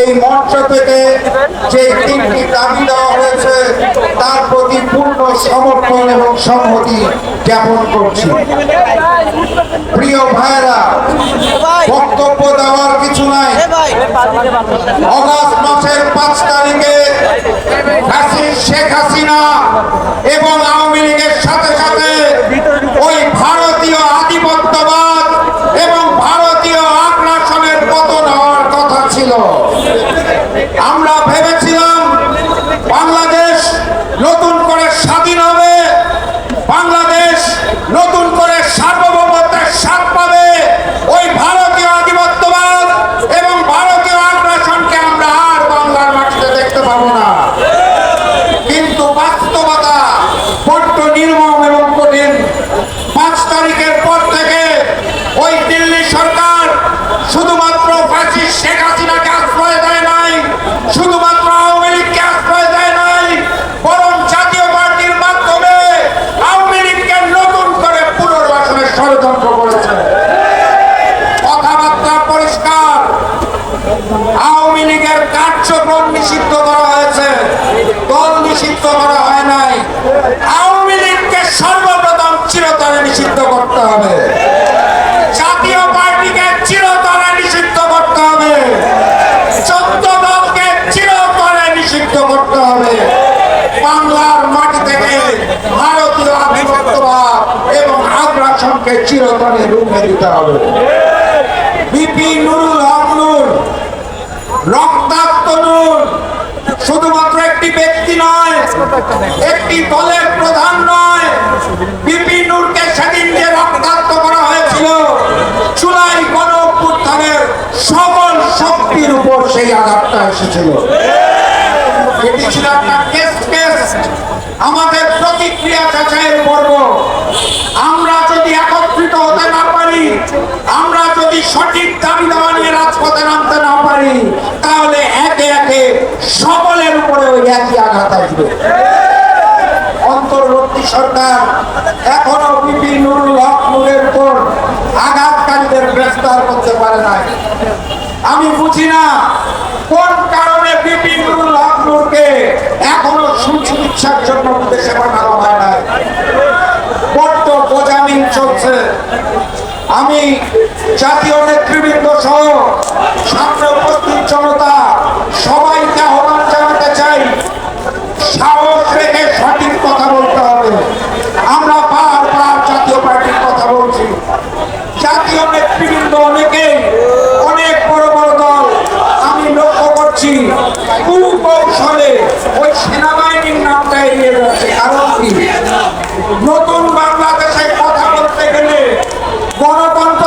এই মঞ্চ থেকে যে তিনটি দাবি দেওয়া হয়েছে, তার প্রতি পূর্ণ সমর্থন এবং সংহতি জ্ঞাপন করছি। প্রিয় ভাইরা বক্তব্য দেওয়ার কিছু নাই। অগাস্ট মাসের পাঁচ তারিখে শেখ হাসিনা এবং আওয়ামী লীগের সাথে সাথে ওই ভারতীয় আধিপত্যবাদ এবং ভারতীয় আগ্রাসনের পতন হওয়ার কথা ছিল আমরা ভেবেছিলাম বাংলাদেশ নতুন করে স্বাধীন হবে বাংলাদেশ নতুন করে সার্বভৌমত্বের স্বাদ পাবে ওই ভারতীয় আধিপত্যবাদ এবং ভারতীয় আগ্রাসনকে আমরা আর বাংলার মাটিতে দেখতে পাবো না কিন্তু বাস্তবতা বড্ড নির্মম এবং কঠিন পাঁচ তারিখের পর থেকে ওই দিল্লি সরকার শুধুমাত্র ফাঁসির শেখ হাসিনাকে আশ্রয় দেয় নাই শুধুমাত্র আওয়ামী লীগকে আশ্রয় দেয় নাই বরং জাতীয় পার্টির মাধ্যমে আওয়ামী লীগকে নতুন করে পুনর্বাসনের ষড়যন্ত্র করেছে। কথাবার্তা পরিষ্কার। আওয়ামী লীগের কার্যক্রম নিষিদ্ধ করা হয়েছে। দল নিষিদ্ধ করা হয় নাই। আওয়ামী লীগকে সর্বপ্রথম চিরতরে নিষিদ্ধ করতে হবে। আগ্রাসনকে চিরতরে রুখে দিতে হবে। বিপি নুরুল হক নূর, রক্তাক্ত নূর, শুধুমাত্র একটি ব্যক্তি নয়, একটি দলের প্রধান নয়, বিপি নূরকে সেদিন যে রক্তাক্ত করা হয়েছিল, চুলাই গণ অভ্যুত্থানের সকল শক্তির উপর সেই আঘাতটা এসেছিল। এটি ছিল একটা টেস্ট কেস আমাদের প্রতিক্রিয়া যাচাইয়ের পর্ব আমরা যদি একত্রিত হতে না পারি আমরা যদি সঠিক দাবি দাওয়া নিয়ে রাজপথে নামতে না পারি, তাহলে একে একে সকলের উপরে ওই একই আঘাত আসবে। অন্তর্বর্তী সরকার, এখনও বিপি নুরুল হক নূরের উপর আঘাতকারীদের গ্রেফতার করতে পারে নাই। আমি বুঝি না কোন কারণে বিপি নুরুল হক নূরকে এখনও সুচিকিৎসার জন্য দেশে পাঠানো হয় নাই। বড্ড বোঝামিন চলছে। আমি জাতীয় নেতৃবৃন্দ সহ সামনে উপস্থিত জনতা সবাইকে আহ্বান জানাতে চাই। সাহস রেখে সঠিক কথা বলতে হবে। আমরা বারবার জাতীয় পার্টির কথা বলছি। জাতীয় নেতৃবৃন্দ অনেকে, অনেক বড় বড় দল, আমি লক্ষ্য করছি কুকৌশলে ওই সেনাবাহিনীর নামটা এগিয়ে যাচ্ছে। কারণ কি? নতুন বাংলাদেশে কথা বলতে গেলে গণতন্ত্র